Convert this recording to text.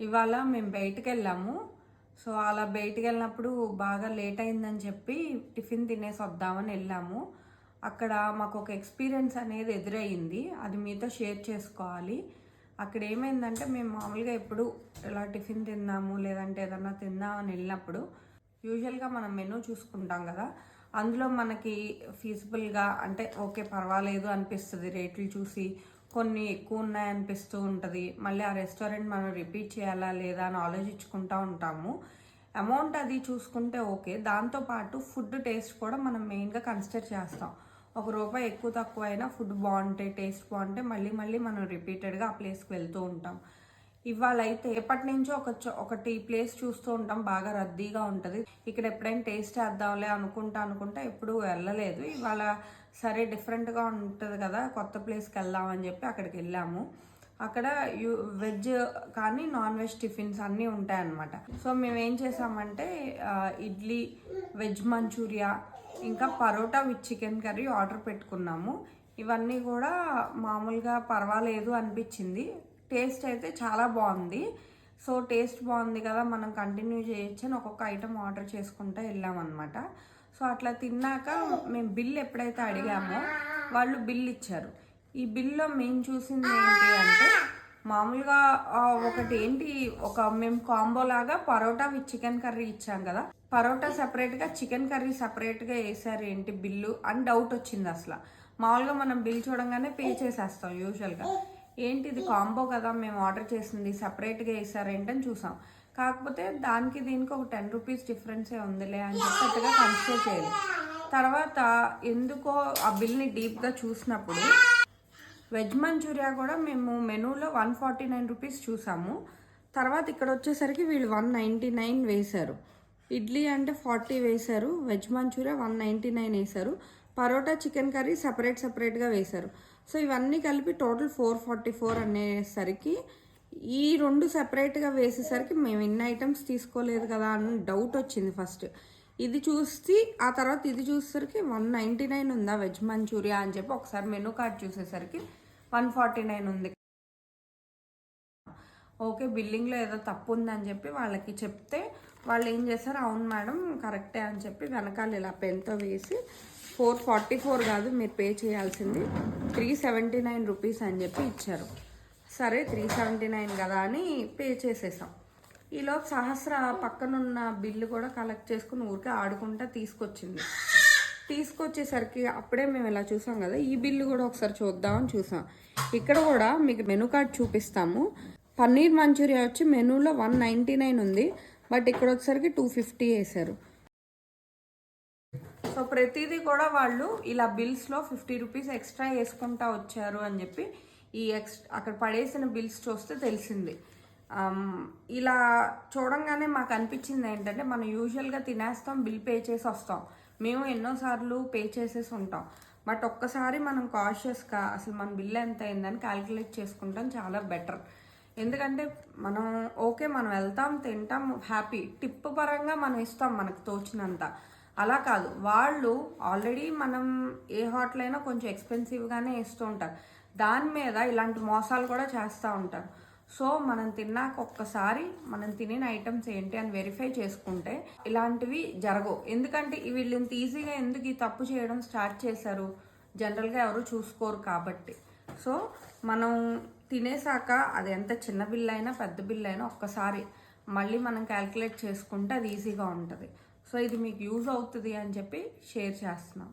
ఇవాళ మేము బయటికి వెళ్ళాము సో అలా బయటికి వెళ్ళినప్పుడు బాగా లేట్ అయిందని చెప్పి టిఫిన్ తినేసి వద్దామని వెళ్ళాము. అక్కడ మాకు ఒక ఎక్స్పీరియన్స్ అనేది ఎదురయ్యింది. అది మీతో షేర్ చేసుకోవాలి. అక్కడ ఏమైందంటే మేము మామూలుగా ఎప్పుడు ఇలా టిఫిన్ తిందాము లేదంటే ఏదన్నా తిందామని వెళ్ళినప్పుడు యూజువల్గా మనం మెనూ చూసుకుంటాం కదా. అందులో మనకి ఫీజిబుల్గా అంటే ఓకే పర్వాలేదు అనిపిస్తుంది రేట్లు చూసి. కొన్ని ఎక్కువ ఉన్నాయి అనిపిస్తూ ఉంటుంది. మళ్ళీ ఆ రెస్టారెంట్ మనం రిపీట్ చేయాలా లేదా అని ఆలోచించుకుంటూ ఉంటాము. అమౌంట్ అది చూసుకుంటే ఓకే. దాంతోపాటు ఫుడ్ టేస్ట్ కూడా మనం మెయిన్గా కన్సిడర్ చేస్తాం. ఒక రూపాయి ఎక్కువ తక్కువ అయినా ఫుడ్ బాగుంటే టేస్ట్ బాగుంటే మళ్ళీ మళ్ళీ మనం రిపీటెడ్గా ఆ ప్లేస్కి వెళ్తూ ఉంటాం. ఇవాళ అయితే ఎప్పటి నుంచో ఒక ఒకటి ప్లేస్ చూస్తూ ఉంటాం. బాగా రద్దీగా ఉంటుంది. ఇక్కడ ఎప్పుడైనా టేస్ట్ చేద్దాంలే అనుకుంటా అనుకుంటా ఎప్పుడు వెళ్ళలేదు. ఇవాళ సరే డిఫరెంట్గా ఉంటుంది కదా కొత్త ప్లేస్కి వెళ్దాం అని చెప్పి అక్కడికి వెళ్ళాము. అక్కడ యు వెజ్ కానీ నాన్ వెజ్ టిఫిన్స్ అన్నీ ఉంటాయన్నమాట. సో మేము ఏం చేసామంటే ఇడ్లీ వెజ్ మంచూరియా ఇంకా parotta with chicken curry order పెట్టుకున్నాము. ఇవన్నీ కూడా మామూలుగా పర్వాలేదు అనిపించింది. టేస్ట్ అయితే చాలా బాగుంది. సో టేస్ట్ బాగుంది కదా మనం కంటిన్యూ చేయొచ్చు అని ఒక్కొక్క ఐటెం ఆర్డర్ చేసుకుంటూ వెళ్ళామన్నమాట. సో అట్లా తిన్నాక మేము బిల్ ఎప్పుడైతే అడిగామో వాళ్ళు బిల్ ఇచ్చారు. ఈ బిల్లో మేము చూసింది ఏంటి అంటే మామూలుగా ఒకటి ఏంటి ఒక మేము కాంబో లాగా పరోటా విత్ చికెన్ కర్రీ ఇచ్చాం కదా. పరోటా సపరేట్గా చికెన్ కర్రీ సపరేట్గా వేసారు ఏంటి బిల్లు అని డౌట్ వచ్చింది అసలు. మామూలుగా మనం బిల్ చూడంగానే పే చేసేస్తాం యూజువల్గా. ఏంటి ఇది కాంబో కదా మేము ఆర్డర్ చేసింది సపరేట్గా వేసారేంటని చూసాం. కాకపోతే దానికి దీనికి ఒక టెన్ రూపీస్ డిఫరెన్సే ఉందిలే అని చెప్పి పెద్దగా కన్సిడర్ చేయలేదు. తర్వాత ఎందుకో ఆ బిల్ని డీప్గా చూసినప్పుడు వెజ్ మంచూరియా కూడా మేము మెనూలో వన్ ఫార్టీ నైన్ రూపీస్ చూసాము. తర్వాత ఇక్కడ వచ్చేసరికి వీళ్ళు వన్ నైంటీ నైన్ వేశారు. ఇడ్లీ అంటే ఫార్టీ వేశారు veg manchurian one ninety nine వేశారు పరోటా చికెన్ కర్రీ సపరేట్ సపరేట్గా వేశారు. సో ఇవన్నీ కలిపి టోటల్ ఫోర్ ఫార్టీ ఫోర్ అనేసరికి ఈ రెండు సపరేట్గా వేసేసరికి మేము ఇన్ని ఐటమ్స్ తీసుకోలేదు కదా అని డౌట్ వచ్చింది ఫస్ట్. ఇది చూసి ఆ తర్వాత ఇది చూసేసరికి వన్ నైంటీ నైన్ ఉందా వెజ్ మంచూరియా అని చెప్పి ఒకసారి మెనూ కార్డ్ చూసేసరికి వన్ ఫార్టీ నైన్ ఉంది. ఓకే బిల్లింగ్లో ఏదో తప్పు ఉందని చెప్పి వాళ్ళకి చెప్తే వాళ్ళు ఏం చేశారు అవును మేడం కరెక్టే అని చెప్పి వెనకాల ఇలా పెన్తో వేసి ఫోర్ ఫార్టీ ఫోర్ కాదు మీరు పే చేయాల్సింది త్రీ సెవెంటీ నైన్ రూపీస్ అని చెప్పి ఇచ్చారు. సరే త్రీ సెవెంటీ నైన్ కదా అని పే చేసేసాం. ఈలోపు సహస్ర పక్కనున్న బిల్లు కూడా కలెక్ట్ చేసుకుని ఊరికే ఆడుకుంటా తీసుకొచ్చింది. తీసుకొచ్చేసరికి అప్పుడే మేము ఇలా చూసాం కదా ఈ బిల్లు కూడా ఒకసారి చూద్దామని చూసాం. ఇక్కడ కూడా మీకు మెనూ కార్డ్ చూపిస్తాము. పన్నీర్ మంచూరియా వచ్చి మెనూలో వన్ నైంటీ నైన్ ఉంది. బట్ ఇక్కడ వచ్చేసరికి టూ ఫిఫ్టీ వేశారు. సో ప్రతిదీ కూడా వాళ్ళు ఇలా బిల్స్లో ఫిఫ్టీ రూపీస్ ఎక్స్ట్రా వేసుకుంటా వచ్చారు అని చెప్పి ఈ ఎక్స్ అక్కడ పడేసిన బిల్స్ చూస్తే తెలిసింది. ఇలా చూడంగానే మాకు అనిపించింది ఏంటంటే మనం యూజువల్గా తినేస్తాం బిల్ పే చేసి వస్తాం. మేము ఎన్నోసార్లు పే చేసేసి ఉంటాం. బట్ ఒక్కసారి మనం కాషియస్గా అసలు మన బిల్ ఎంత అయిందని క్యాలిక్యులేట్ చేసుకుంటాం చాలా బెటర్ ఎందుకంటే మనం ఓకే మనం వెళ్తాం తింటాం హ్యాపీ. టిప్ పరంగా మనం ఇస్తాం మనకు తోచినంత. అలా కాదు. వాళ్ళు ఆల్రెడీ మనం ఏ హోటల్ అయినా కొంచెం ఎక్స్పెన్సివ్గానే ఇస్తూ ఉంటారు. దాని మీద ఇలాంటి మోసాలు కూడా చేస్తూ ఉంటారు. సో మనం తిన్నాక ఒక్కసారి మనం తినిన ఐటమ్స్ ఏంటి అని వెరిఫై చేసుకుంటే ఇలాంటివి జరగవు. ఎందుకంటే వీళ్ళు ఇంత ఈజీగా ఎందుకు ఈ తప్పు చేయడం స్టార్ట్ చేశారు? జనరల్గా ఎవరు చూసుకోరు కాబట్టి. సో మనం తినేసాక అది ఎంత చిన్న బిల్ అయినా పెద్ద బిల్ అయినా ఒక్కసారి మళ్ళీ మనం క్యాల్కులేట్ చేసుకుంటే అది ఈజీగా ఉంటుంది. సో ఇది మీకు యూజ్ అవుతుంది అని చెప్పి షేర్ చేస్తున్నాం.